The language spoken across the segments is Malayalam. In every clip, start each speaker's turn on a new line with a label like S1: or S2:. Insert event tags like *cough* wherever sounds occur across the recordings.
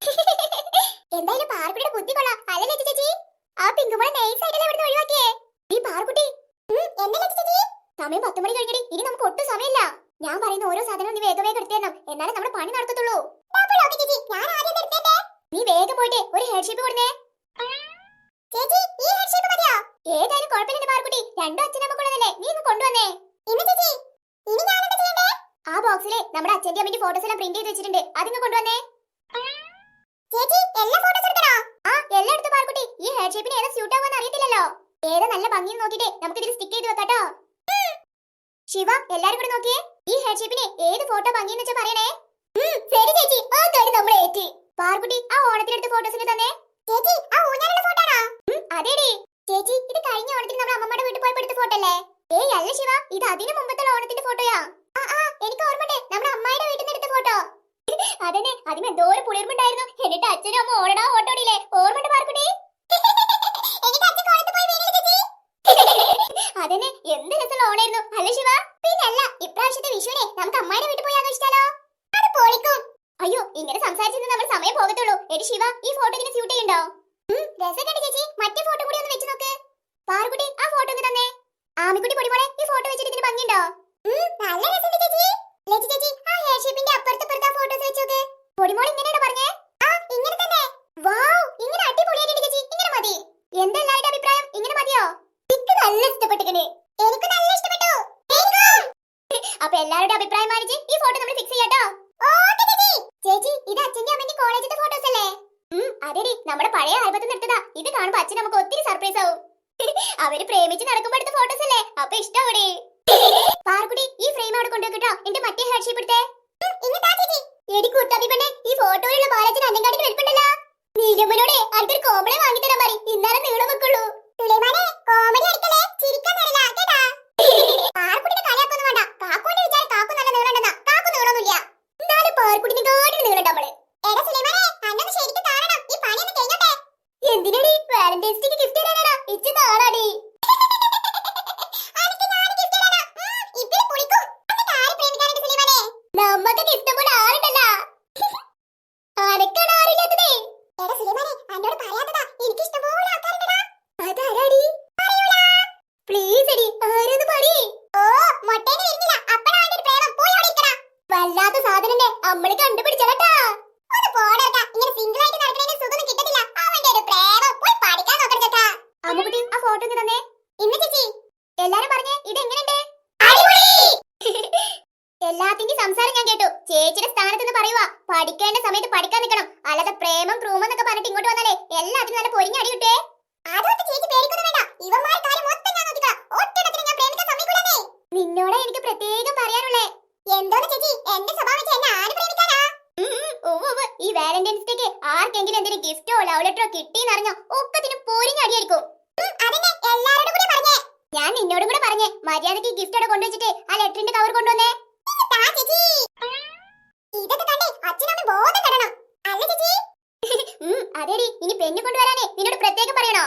S1: *laughs* എന്തായാലും പാർക്കുട്ടിയുടെ ബുദ്ധി കൊള്ളാം. അല്ലേ ലച്ചു ചേച്ചി? ആ പിങ്കുമോളെ നൈസ് ആയിട്ടല്ലേ ഇവിടുന്ന് ഒഴിവാക്കിയേ? ഈ പാർക്കുട്ടി. എന്താ ലച്ചു ചേച്ചി സമയം പത്ത് മണി കഴിഞ്ഞടി ഇനി നമുക്ക് ഒട്ടും സമയമില്ല. ഞാൻ പറയുന്ന ഓരോ സാധനവും നീ വേഗം വേഗം എടുത്തേരണം. എന്നാലേ നമ്മുടെ പണി നടക്കത്തുള്ളൂ. നീ വേഗം പോയിട്ട് ഒരു ഹെഡ് ഷേപ്പ് കൊടുന്നേ. ചേച്ചി ഈ ഹെഡ് ഷേപ്പ് മതിയോ? ഏതായാലും കുഴപ്പമില്ല പാർക്കുട്ടി. രണ്ടും അച്ഛനമ്മക്കുള്ളതല്ലേ നീ ഒന്ന് കൊണ്ടുവന്നേ. ഇനി ചേച്ചി ഇനി ഞാൻ എന്താ ചെയ്യണ്ടേ? ആ ബോക്സിൽ നമ്മുടെ അച്ഛന്റെ അമ്മന്റെ ഫോട്ടോസ് എല്ലാം പ്രിന്റ് ചെയ്ത് വെച്ചിട്ടുണ്ട്. അതിങ്ങ് കൊണ്ടുവന്നേ ചേച്ചി എല്ലാ ഫോട്ടോസ് എടുക്കണോ ആ എല്ലാം എടുത്തു പാർക്കുട്ടി ഈ ഹെഡ് ഷേപ്പിന് ഏതാ സ്യൂട്ട് ആവുമെന്ന് അറിയത്തില്ലല്ലോ ഏതാ നല്ല ഭംഗി നോക്കിയിട്ട് നമുക്ക് ഇതിൽ സ്റ്റിക്ക് ചെയ്ത് വെക്കാട്ടോ. ശിവ എല്ലാരും കൂടെ നോക്കിയേ. ഈ ഹെയർ ഷേപ്പിന് ഏത് ഫോട്ടോ ഭംഗിയെന്ന് വെച്ചാ പറയണേ? ശരി ചേച്ചി. ആ കാര്യം നമ്മൾ ഏറ്റി. പാർക്കുട്ടി ആ ഓണത്തിനെടുത്ത ഫോട്ടോസിന് തന്നെ. ചേച്ചി ആ ഊഞ്ഞാലിന്റെ ഫോട്ടോ ആണോ? അതേടി. ചേച്ചി ഇത് കഴിഞ്ഞ ഓണത്തിന് നമ്മുടെ അമ്മമ്മയുടെ വീട്ടിൽ പോയപ്പോ എടുത്ത ഫോട്ടോ അല്ലേ? ഏയ് അല്ല ശിവ ഇത് അതിനു മുമ്പത്തുള്ള ഓണത്തിന്റെ ഫോട്ടോയാ ആ ആ എനിക്ക് ഓർമ്മയുണ്ട്. നമ്മുടെ അമ്മായിയുടെ വീട്ടിൽ നിന്ന് എടുത്ത ഫോട്ടോ അതന്നെ അതിന് എന്തോരം പുളിർമുണ്ടായിരുന്നു എന്നിട്ട് അച്ഛനും അമ്മ ഓടടാ ഓട്ടോടില്ലേ ഓർമ്മണ്ട് പാർക്കുട്ടി അതന്നെ എന്ത് രസമുള്ള ഓണായിരുന്നു. അല്ലേ ശിവ? പിന്നല്ല ഇപ്രാവശ്യത്തെ വിഷുവിനെ നമുക്ക് അമ്മയുടെ വീട്ടിൽ പോയി ആഘോഷിച്ചാലോ? അത് പൊളിക്കും. അയ്യോ ഇങ്ങനെ സംസാരിച്ചിരുന്ന നമ്മൾ സമയം പോകത്തുള്ളൂ. എടി ശിവ ഈ ഫോട്ടോ ഇങ്ങനെ സ്യൂട്ട് ചെയ്യണ്ടോ രസക്കണ്ട് ചേച്ചി. മറ്റേ ഫോട്ടോ കൂടി ഒന്ന് വെച്ച് നോക്ക്. പാറുകുട്ടി ആ ഫോട്ടോ ഒന്ന് തന്നെ. ആമിക്കുട്ടി പൊടിമോളെ ഈ ഫോട്ടോ വെച്ചിട്ട് ഇതിന് ഭംഗിയുണ്ടോ? നല്ല രസമുണ്ട് ചേച്ചി. ലച്ചി ചേച്ചി ആ ഹെയർ ഷേപ്പിന്റെ അപ്പുറത്ത് ഇപ്പുറത്ത് ആ ഫോട്ടോസ് വെച്ച് നോക്ക്. പൊടിമോൾ ഇങ്ങനെയാണ് പറഞ്ഞേ? ആ ഇങ്ങനെ തന്നെ. വാവ് ഇങ്ങനെ അടിപൊളിയായിട്ടുണ്ട് ചേച്ചി. ഇങ്ങനെ മതി. എന്താ എല്ലാവരുടെ അഭിപ്രായം ഇങ്ങനെ മതിയോ എനിക്ക് നല്ല ഇഷ്ടപ്പെട്ടിക്കണ് എനിക്ക് നല്ല ഇഷ്ടപ്പെട്ടു. *laughs* അപ്പൊ എല്ലാവരുടെ അഭിപ്രായം മാനിച്ച് ഈ ഫോട്ടോ നമ്മൾ ഫിക്സ് ചെയ്യാട്ടോ ചേച്ചി ഇത് അച്ഛന്റെ അമ്മന്റെ കോളേജിലെ ഫോട്ടോസ് അല്ലേ? അതെടി നമ്മുടെ പഴയ ആൽബത്തിൽ നിർത്തതാ ഇത് കാണുമ്പോ അച്ഛൻ നമുക്ക് ഒത്തിരി സർപ്രൈസ് ആവും. *laughs* അവർ പ്രേമിച്ച് നടക്കുമ്പോ എടുത്ത ഫോട്ടോസ് അല്ലേ അപ്പൊ ഇഷ്ടാവൂടെ പാർക്കുടി ഈ ഫ്രെയിം അവിടെ കൊണ്ടുവെക്കട്ടോ എന്റെ മറ്റേ ഹെഡ് ഷേപ്പ് എടുത്തേ എടി കുട്ടാപ്പി പെണ്ണെ ഈ ഫോട്ടോയിലുള്ള ബാലച്ചൻ അന്നങ്കാടിക്ക് വെളുപ്പുണ്ടല്ലോ നീലമ്മനോടെ അടുത്തൊരു കോമഡി വാങ്ങി തരാൻ പറയും ഇന്നാലും നീളം വെക്കുള്ളൂ കോമഡി അടിക്കലേ ചിരിക്കാൻ നേരില്ല കേട്ടാ പാർക്കുട്ടിന്റെ കളിയാക്കൊന്നും വേണ്ട കാക്കൂന്റെ വിചാരം കാക്കു നല്ല നീളമുണ്ടെന്നാ കാക്കു നീളമൊന്നുമില്ല എന്നാലും പാർക്കുട്ടിന്റെ കാട്ടിന് നീളം നമ്മൾ എടാ സുലൈമാനെ അന്നൊന്ന് ശരിക്കും കാണണം ഈ പണിയൊന്ന് കഴിഞ്ഞോട്ടെ എന്തിനടി വാലന്റൈൻസ് ഡേക്ക് ഗിഫ്റ്റ് തരാനാ ഇച്ച് നാളാടി നമ്മക്ക് ഗിഫ്റ്റ് പോലെ ആളുണ്ടല്ലോ ആരൊക്കെയാണ് ആരില്ലാത്തതേ എടാ സുലൈമാനെ എന്നോട് പറയാത്തതാ എനിക്ക് ഇഷ്ടംപോലെ ആൾക്കാരുണ്ടടാ അതാരാടി പ്ലീസ് എടി ആരെന്ന് പറയേ ഓ മൊട്ടേനെ വരുന്നില്ല അപ്പഴാ അവന്റെ ഒരു പ്രേമം പോയി അവിടെ ഇരിക്കടാ വല്ലാത്ത സാധനനെ അമ്മൾ കണ്ടുപിടിച്ചലട്ടാ ഒന്ന് പോടാ ഇങ്ങനെ സിംഗിൾ ആയിട്ട് നടക്കുന്നതിന് സുഖം കിട്ടത്തില്ല അവന്റെ ഒരു പ്രേമം പോയി പഠിക്കാൻ നോക്കണം ചേട്ടാ അമ്മുകുട്ടി ആ ഫോട്ടോ തന്നെ ഇന്ന് ചേച്ചി എല്ലാരും പറഞ്ഞേ ഇത് എങ്ങനെയുണ്ട്? എല്ലാത്തിന്റെ സംസാരം ഞാൻ കേട്ടു. ചേച്ചിയുടെ സ്ഥാനത്ത് നിന്ന് പറയുവാ. പഠിക്കേണ്ട സമയത്ത് പഠിക്കാൻ നിൽക്കണം. അല്ലാതെ പ്രേമം പ്രൂമം എന്നൊക്കെ പറഞ്ഞിട്ട് ഇങ്ങോട്ട് വന്നാലേ എല്ലാത്തിനും നല്ല പൊരിഞ്ഞ അടി കിട്ടേ അതോട്ട് ചേച്ചി പേടിക്കൊന്നും വേണ്ട. ഇവന്മാരെ കാര്യം മൊത്തം ഞാൻ നോക്കിക്കോ ഒറ്റണത്തിന് ഞാൻ പ്രേമിക്കാൻ സമ്മതിക്കൂലെന്നേ നിന്നോട് എനിക്ക് പ്രത്യേകം പറയാനുള്ളേ എന്തോന്ന് ചേച്ചി എന്റെ സ്വഭാവം വെച്ച് എന്നെ ആര് പ്രേമിക്കാനാ ഉവ്വ് ഉവ്വ്. ഈ വാലന്റൈൻസ് ഡേക്ക് ആർക്കെങ്കിലും എന്തെങ്കിലും ഗിഫ്റ്റോ ലവ് ലെറ്ററോ കിട്ടിയെന്നറിഞ്ഞോ ഒക്കത്തിനും പൊരിഞ്ഞടിയായിരിക്കും ഞാൻ നിന്നോടും കൂടെ പറഞ്ഞേ മര്യാദയ്ക്ക് ഗിഫ്റ്റ് അവിടെ കൊണ്ടുവച്ചിട്ട് ആ ലെറ്ററിന്റെ കവർ കൊണ്ടുവന്നേ. ഇതൊക്കെ കണ്ടേ അച്ഛനമ്മ ബോധം തരണം അല്ല ചേച്ചി? *laughs* അതെടി. ഇനി പെണ്ണ് കൊണ്ടുവരാനേ നിന്നോട് പ്രത്യേകം പറയണോ?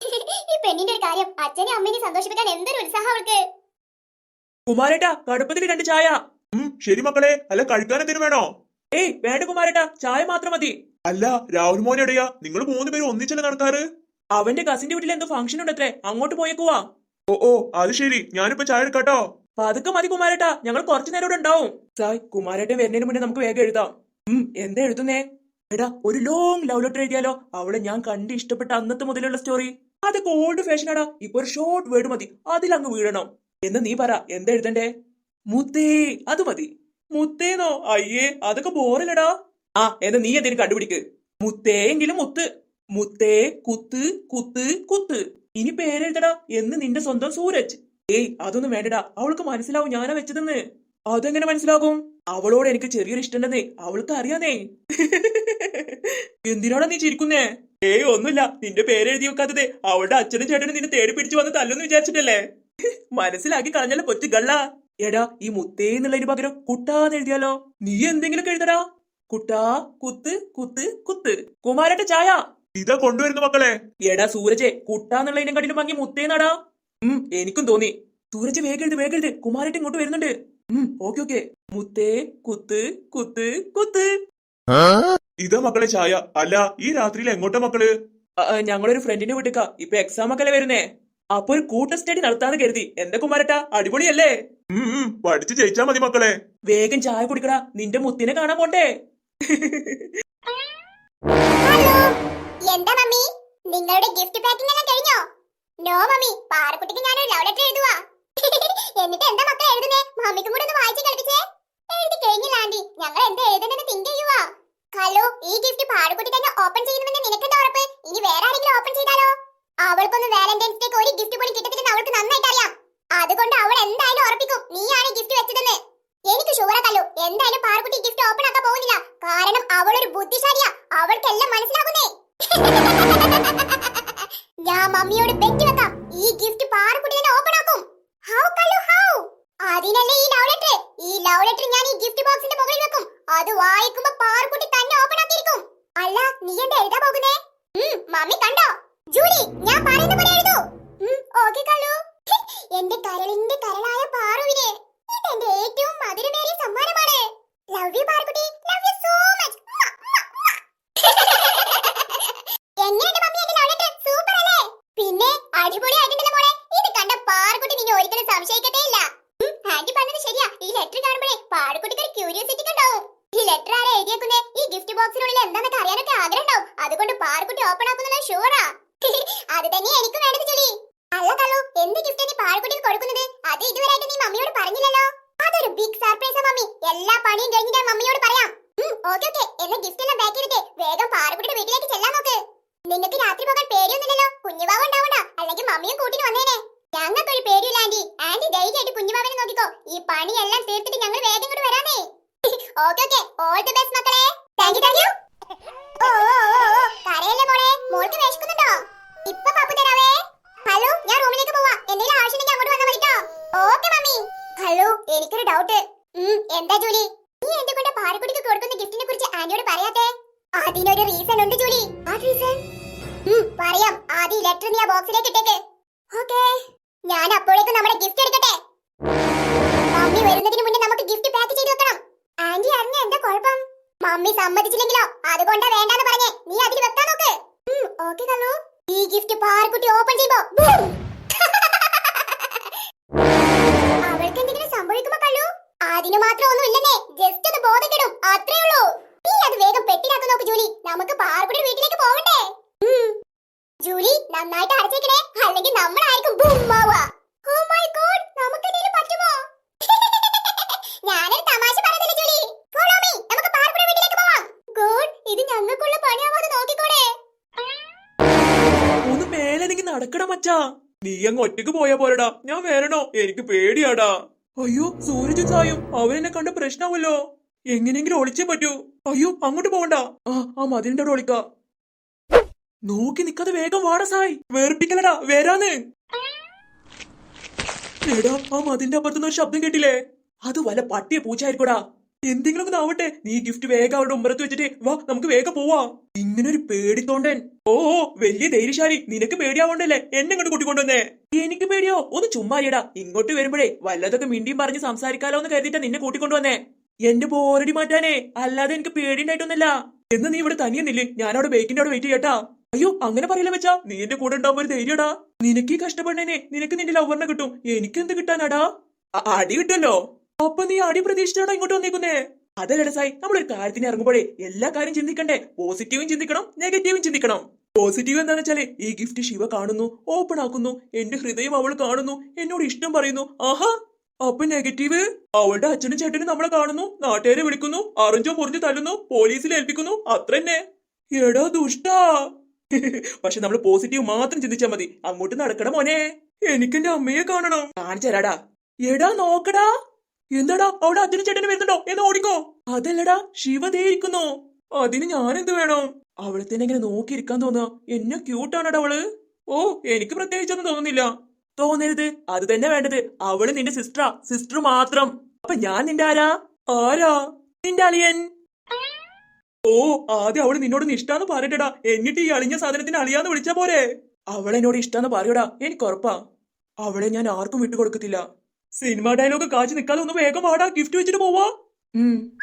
S1: *laughs* ഈ പെണ്ണിന്റെ ഒരു കാര്യം അച്ഛനെ അമ്മേനെ സന്തോഷിപ്പിക്കാൻ എന്തൊരു ഉത്സാഹം അവൾക്ക്.
S2: കുമാരേട്ടാ കടുപ്പത്തിൽ രണ്ട് ചായ.
S3: ശരി മക്കളെ. അല്ല കഴിക്കാൻ എന്തിനു വേണോ?
S2: ഏയ് വേണ്ട കുമാരേട്ടാ. ചായ മാത്രം മതി.
S3: അല്ല രാഹുൽ മോനെ എവിടെയാ? നിങ്ങൾ മൂന്ന് പേര് ഒന്നിച്ചല്ലേ നടക്കാറ്?
S2: അവന്റെ കസിന്റെ വീട്ടിൽ എന്തോ ഫംഗ്ഷൻ ഉണ്ടത്രേ അങ്ങോട്ട് പോയേക്കുവാ
S3: ഓ ഓ അത് ശരി. ഞാനിപ്പോ ചായ എടുക്കാട്ടോ.
S2: പതുക്കെ മതി കുമാരേട്ടാ. ഞങ്ങൾ കുറച്ചു നേരം ഇവിടെ ഉണ്ടാവും. സായ് കുമാരേട്ടൻ വരുന്നതിന് മുന്നേ നമുക്ക് വേഗം എഴുതാം. ഉം എന്താ എഴുതുന്നേ? എടാ ഒരു ലോങ് ലവ് ലെറ്റർ എഴുതിയാലോ? അവളെ ഞാൻ കണ്ട് ഇഷ്ടപ്പെട്ട അന്നത്തെ മുതലുള്ള സ്റ്റോറി അതൊക്കെ ഓൾഡ് ഫാഷനാടാ ഇപ്പൊ ഒരു ഷോർട്ട് വേർഡ് മതി. അതിലങ്ങ് വീഴണം. എന്ന് നീ പറ. എന്താ എഴുതണ്ടേ? മുത്തേ അത് മതി. മുത്തേന്നോ? അയ്യേ അതൊക്കെ ബോറല്ലടാ ആ എന്നാ നീ എന്തിനു കണ്ടുപിടിക്ക്. മുത്തേയെങ്കിലും മുത്ത്. മുത്തേ കുത്ത് കുത്ത് കുത്ത്. ഇനി പേരെഴുതടാ എന്ന് നിന്റെ സ്വന്തം സൂരജ്. ഏയ് അതൊന്നും വേണ്ടടാ. അവൾക്ക് മനസ്സിലാവും ഞാനാ വെച്ചതെന്ന്. അതെങ്ങനെ മനസ്സിലാകും? അവളോട് എനിക്ക് ചെറിയൊരു ഇഷ്ടമുണ്ടെന്നേ അവൾക്ക് അറിയാന്നേ. എന്തിനാടാ നീ ചിരിക്കുന്നേ? ഏയ് ഒന്നുമില്ല. നിന്റെ പേരെഴുതി വെക്കാത്തത്. അവളുടെ അച്ഛനും ചേട്ടനും നിന്നെ തേടി പിടിച്ചു വന്ന് തല്ലെന്ന് വിചാരിച്ചിട്ടല്ലേ? മനസ്സിലാക്കി കളഞ്ഞാലും കൊച്ചു ഗള്ള എടാ ഈ മുത്തേ എന്നുള്ളതിന് പകരം കുട്ടാന്ന് എഴുതിയാലോ? നീ എന്തെങ്കിലും എഴുതടാ. കുട്ടാ കുത്ത് കുത്ത് കുത്ത്. കുമാരന്റെ ചായ.
S3: ഇതാ കൊണ്ടുവരുന്നു മക്കളെ.
S2: എടാ സൂരജെ കുട്ടാന്നുള്ളതിനെ കണ്ടിലും ഭംഗി മുത്തേന്നാടാ ഉം എനിക്കും തോന്നി. സൂരജ് വേഗം എഴുത് വേഗം എഴുത്. ഇങ്ങോട്ട് വരുന്നുണ്ട്. ഉം ഓക്കെ ഓക്കെ. മുത്തേ കുത്ത് കുത്ത് കുത്ത്.
S3: ഇതാ മക്കളെ ചായ. അല്ല ഈ രാത്രിയിൽ എങ്ങോട്ടാ
S2: മക്കൾ? ഞങ്ങളൊരു ഫ്രണ്ടിന്റെ വീട്ടിക്കാ. ഇപ്പൊ എക്സാം ഒക്കെ വരുന്നേ. അപ്പൊ ഒരു കൂട്ട സ്റ്റഡി നടത്താന്ന് കരുതി. എന്റെ കുമാരട്ടാ അടിപൊളിയല്ലേ?
S3: ഉം, ജയിച്ചാ മതി മക്കളെ.
S2: വേഗം ചായ കുടിക്കടാ. നിന്റെ മുത്തിനെ കാണാൻ പോണ്ടേ?
S1: നിങ്ങളുടെ ഗിഫ്റ്റ് പാക്കിംഗ് എല്ലാം കഴിഞ്ഞോ? നോ മമ്മി പാറക്കുട്ടിക്ക് ഞാൻ ഒരു ലവ് ലെറ്റർ എഴുതുവാ. *laughs* എന്നിട്ട് എന്താ മക്കൾ എഴുതുന്നേ? മമ്മിക്കും കൂടെ ഒന്ന് വായിച്ചു കളിപ്പിച്ചേ. എഴുതി കഴിഞ്ഞില്ല ആന്റി. ഞങ്ങൾ എന്താ എഴുതുന്നെന്ന് തിങ്ക് ചെയ്യുവാ. ഹലോ ഈ ഗിഫ്റ്റ് പാറക്കുട്ടി തന്നെ ഓപ്പൺ ചെയ്യുമെന്ന് നിനക്കെന്താ ഉറപ്പ്? ഇനി വേറെ ആരെങ്കിലും ഓപ്പൺ ചെയ്താലോ? അവൾക്കൊന്ന് വാലന്റൈൻസ് ഡേക്ക് ഒരു ഗിഫ്റ്റ് പോലും കിട്ടത്തില്ലെന്ന് അവൾക്ക് നന്നായിട്ട് അറിയാം. അതുകൊണ്ട് അവൾ എന്തായാലും ഉറപ്പിക്കും. നീയാണ് ഗിഫ്റ്റ് വെച്ചതെന്ന്. എനിക്ക് ഷുവറാ കല്ലു. എന്തായാലും പാറക്കുട്ടി ഗിഫ്റ്റ് ഓപ്പൺ ആക്കാൻ പോകുന്നില്ല. കാരണം അവൾ ഒരു ബുദ്ധിശാലിയാ. അവൾക്കെല്ലാം മനസ്സിലാകുന്നേ. ഞാൻ മമ്മിയോട് ബെറ്റ് വെക്കാം. ഈ ഗിഫ്റ്റ് പാറക്കുട്ടി തന്നെ ഓപ്പൺ ആക്കും. ഹൗ കല്ലു ഹൗ അതിനല്ലേ ഈ ലവ് ലെറ്റർ ഈ ലവ് ലെറ്റർ ഞാൻ ഈ ഗിഫ്റ്റ് ബോക്സിന്റെ മുകളിൽ വെക്കും. അത് വായിക്കുമ്പോ പാറക്കുട്ടി തന്നെ ഓപ്പൺ ആക്കിയിരിക്കും. അല്ല നീ എന്താ എഴുതാ പോകുന്നേ? മമ്മി കണ്ടോ? ജൂലി ഞാൻ പറയുന്ന പോലെ എഴുതൂ. ഓക്കെ കല്ലു. എന്റെ കരളിന്റെ കരളായ പാറുവിനെ. ഇതെന്റെ ഏറ്റവും മധുരമേറിയ സമ്മാനമാണ്. Love you Parkutty love you so much എങ്ങനെയുണ്ട് മമ്മി എന്റെ ലവ് ലെറ്റർ സൂപ്പർ അല്ലേ പിന്നെ അടിപൊളിയായിട്ടുണ്ടല്ലോ മോളെ ഇത് കണ്ട പാർക്കുട്ടി നിന്നെ ഒരിക്കലും സംശയിക്കത്തേ ഇല്ല ആന്റി പറഞ്ഞത് ശരിയാ ഈ ലെറ്റർ കാണുമ്പോഴേ പാർക്കുട്ടിക്ക് ഒരു ക്യൂരിയോസിറ്റി ഉണ്ടാവും ഈ ലെറ്റർ ആരാ എഴുതിയേക്കുന്നേ ഈ ഗിഫ്റ്റ് ബോക്സിനുള്ളിൽ എന്താണെന്നൊക്കെ അറിയാനൊക്കെ ആഗ്രഹം ഉണ്ടാവും അതുകൊണ്ട് പാർക്കുട്ടി ഓപ്പൺ ആക്കുന്നത് ഷുവറാ അത് തന്നെ എനിക്ക് വേണ്ടത് ജോലി അല്ല കള്ളു എന്ത് ഗിഫ്റ്റ് നീ പാർക്കുട്ടിക്ക് കൊടുക്കുന്നത്? അത് ഇതുവരെയായിട്ട് നീ മമ്മിയോട് പറഞ്ഞില്ലല്ലോ. അതൊരു ബിഗ് സർപ്രൈസ് മമ്മി. എല്ലാ പണിയും കഴിഞ്ഞ് ഞാൻ മമ്മിയോട് പറയാം. ഓക്കെ ഓക്കെ എന്നെ ഗിഫ്റ്റ് എല്ലാം പാക്ക് ചെയ്തിട്ട് വേഗം പാറക്കുട്ടിയുടെ വീട്ടിലേക്ക് ചെല്ലാൻ നോക്ക്. നിങ്ങൾക്ക് രാത്രി പോകാൻ പേടിയൊന്നുമില്ലല്ലോ. കുഞ്ഞുവാവ് ഉണ്ടാവണ്ട അല്ലെങ്കിൽ മമ്മിയും കൂട്ടിന് വന്നേനെ. ഞങ്ങൾക്കൊരു പേടിയില്ല ആന്റി. ആന്റി ധൈര്യമായിട്ട് കുഞ്ഞുവാവിനെ നോക്കിക്കോ. ഈ പണിയെല്ലാം തീർത്തിട്ട് ഞങ്ങൾ വേഗം ഇങ്ങോട്ട് വരാനേ okay okay all the best മക്കളെ. Thank you thank you oh oh oh oh കരയല്ലേ മോളെ മോൾക്ക് വിശക്കുന്നുണ്ടോ ഇപ്പൊ പാപ്പു തരാവേ ഹലോ ഞാൻ റൂമിലേക്ക് പോവാ എന്തെങ്കിലും ആവശ്യമുണ്ടെങ്കിൽ അങ്ങോട്ട് വന്നാൽ മതിട്ടോ ഓക്കെ മമ്മി ഹലോ എനിക്കൊരു ഡൗട്ട് എന്താ ജൂലി? നീ എന്റെ കൊണ്ട് പാറക്കുട്ടിക്ക് കൊടുക്കുന്ന ഗിഫ്റ്റിനെ കുറിച്ച് ആന്റിയോട് പറയാത്തെ? അതിനൊരു റീസൺ ഉണ്ട് ജൂലി. ആ റീസൺ പറയാം. ആദ്യ ലെറ്റർ നീ ആ ബോക്സിലേക്ക് ഇട്ടേക്ക്. ഓക്കെ ഞാൻ അപ്പോഴേക്കും നമ്മുടെ ഗിഫ്റ്റ് എടുക്കട്ടെ? മമ്മി വരുന്നതിന് മുന്നേ നമുക്ക് ഗിഫ്റ്റ് പാക്ക് ചെയ്ത് വെക്കണം. ആന്റി അറിഞ്ഞ എന്താ കുഴപ്പം? മമ്മി സമ്മതിച്ചില്ലെങ്കിലോ? അതുകൊണ്ടാ വേണ്ടാന്ന് പറഞ്ഞേ. നീ അതിൽ വെക്കാൻ നോക്ക്. ഓക്കെ കള്ളു. ഈ ഗിഫ്റ്റ് പാർക്കുട്ടി ഓപ്പൺ ചെയ്യുമ്പോ അവൾക്ക് എന്തെങ്കിലും സംഭവിക്കുമ്പോ കള്ളു അതിന് മാത്രം ഒന്നും ഇല്ലെന്നേ ജസ്റ്റ് ഒന്ന് ബോധം കെടും അത്രേ ഉള്ളൂ. നീ അത് വേഗം പെട്ടിലാക്കി നോക്ക് ജൂലി. നമുക്ക് പാർക്കുട്ടിയുടെ വീട്ടിലേക്ക് പോകണ്ടേ? ജൂലി നന്നായിട്ട് അടച്ചേക്കണേ. അല്ലെങ്കിൽ നമ്മളായിരിക്കും boom oh my God God, നമുക്കെന്തേലും പറ്റുമോ? *laughs* ഞാനൊരു തമാശ പറഞ്ഞില്ല ജൂലി? Me, നമുക്ക് പാർക്കുട്ടിയുടെ വീട്ടിലേക്ക് പോവാം. ഗുഡ് ഇത് ഞങ്ങൾക്കുള്ള പണിയാവാതെ നോക്കിക്കോളേ.
S2: ഒന്ന് മേലെനിക്ക് നടക്കണ മച്ചാ.
S3: നീ അങ്ങ് ഒറ്റയ്ക്ക് പോയാ പോരടാ. ഞാൻ വരണോ? എനിക്ക് പേടിയാടാ.
S2: അയ്യോ സൂരജും സായും അവരെന്നെ കണ്ട പ്രശ്നാവല്ലോ. എങ്ങനെങ്കിലും ഒളിച്ചേ പറ്റൂ. അയ്യോ അങ്ങോട്ട് പോകണ്ട ആ ആ മതിലിന്റെ അവിടെ ഒളിക്ക. നോക്കി നിക്കാതെ വേഗം വാട സായ്. വേർപ്പിക്കലടാ വരാന്ന്. എടാ ആ മതിന്റെ അപ്പുറത്തുനിന്ന് ഒരു ശബ്ദം കേട്ടില്ലേ? അത് വല്ല പട്ടിയ പൂച്ചായിരിക്കൂടാ എന്തെങ്കിലും ഒന്ന് ആവട്ടെ. നീ ഗിഫ്റ്റ് വേഗം അവരുടെ ഉമ്മറത്ത് വെച്ചിട്ട് വാ നമുക്ക് വേഗം പോവാ. ഇങ്ങനൊരു പേടിത്തോണ്ടൻ. ഓ വലിയ ധൈര്യശാലി. നിനക്ക് പേടിയാവണ്ടല്ലേ എന്നെ ഇങ്ങോട്ട് കൂട്ടിക്കൊണ്ടുവന്നേ? എനിക്ക് പേടിയോ? ഒന്ന് ചുമ്മാരിയടാ ഇങ്ങോട്ട് വരുമ്പോഴേ വല്ലതൊക്കെ മിണ്ടിയും പറഞ്ഞ് സംസാരിക്കാലോ എന്ന് കരുതിട്ടാ നിന്നെ കൂട്ടിക്കൊണ്ടുവന്നേ എന്റെ ബോറടി മാറ്റാനേ. അല്ലാതെ എനിക്ക് പേടിയുണ്ടായിട്ടൊന്നല്ല എന്ന് നീ ഇവിടെ തനിയെന്നില്ലേ? ഞാൻ ഞാനവിടെ ബേക്കിന്റെ അവിടെ വെയിറ്റ് ചെയ്യട്ടാ. അയ്യോ അങ്ങനെ പറയില്ല വെച്ചാ നീ എന്റെ കൂടെ ഉണ്ടാവുമ്പോ ഒരു ധൈര്യടാ. നിനക്ക് ഈ നിനക്ക് നിന്റെ ലവറിനെ കിട്ടും. എനിക്ക് എന്ത് കിട്ടാനാടാ അടി കിട്ടുമല്ലോ അപ്പൊ നീ അടി പ്രതീക്ഷിച്ചാണോ ഇങ്ങോട്ട് വന്നേക്കുന്നേ? അതല്ലടസായി നമ്മളൊരു കാര്യത്തിന് ഇറങ്ങുമ്പോഴേ എല്ലാ കാര്യം ചിന്തിക്കണ്ടേ? പോസിറ്റീവും ചിന്തിക്കണം നെഗറ്റീവും ചിന്തിക്കണം. പോസിറ്റീവ് എന്താണെന്ന് വെച്ചാൽ ഈ ഗിഫ്റ്റ് ശിവ കാണുന്നു ഓപ്പൺ ആക്കുന്നു എന്റെ ഹൃദയം അവൾ കാണുന്നു എന്നോട് ഇഷ്ടം പറയുന്നു. ആഹാ അപ്പൊ നെഗറ്റീവ് അവളുടെ അച്ഛനും ചേട്ടനും നമ്മളെ കാണുന്നു നാട്ടുകാരെ വിളിക്കുന്നു അറിഞ്ചോ പൊറിഞ്ഞു തല്ലുന്നു പോലീസിൽ ഏൽപ്പിക്കുന്നു അത്ര തന്നെ എടാ ദുഷ്ടാ. പക്ഷെ നമ്മൾ പോസിറ്റീവ് മാത്രം ചിന്തിച്ചാൽ മതി. അങ്ങോട്ട് നടക്കണം മോനെ. എനിക്ക് എന്റെ അമ്മയെ കാണണം. കാണിച്ചരാടാ എടാ നോക്കടാ. എന്താടാ അവിടെ അച്ഛനും ചേട്ടനും വരുന്നുണ്ടോ? എന്ന് ഓടിക്കോ. അതല്ലടാ ശിവ ദേ ഇരിക്കുന്നു. അതിന് ഞാൻ എന്ത് വേണം? അവളെ തന്നെ ഇങ്ങനെ നോക്കിയിരിക്കാൻ തോന്നുക എന്നെ ക്യൂട്ടാണ് അവൾ. ഓ എനിക്ക് പ്രത്യേകിച്ചൊന്നും തോന്നുന്നില്ല. തോന്നരുത്. അത് തന്നെ വേണ്ടത്. അവൾ നിന്റെ സിസ്റ്ററാ സിസ്റ്റർ മാത്രം. അപ്പൊ ഞാൻ നിന്റെ ആരാ? ആരാ? നിന്റെ അളിയൻ. ഓ ആദ്യം അവൾ നിന്നോട് ഇഷ്ടാന്ന് പറയട്ടടാ. എന്നിട്ട് ഈ അളിഞ്ഞ സാധനത്തിന് അളിയാന്ന് വിളിച്ചാ പോരെ. അവളെന്നോട് ഇഷ്ടാന്ന് പറയടാ. എനിക്ക് ഉറപ്പാ. അവളെ ഞാൻ ആർക്കും വിട്ടുകൊടുക്കത്തില്ല. സിനിമ ഡയലോഗ് കാച്ചു നിൽക്കാതെ ഒന്ന് വേഗം വാടാ. ഗിഫ്റ്റ് വെച്ചിട്ട് പോവാ. ഉം.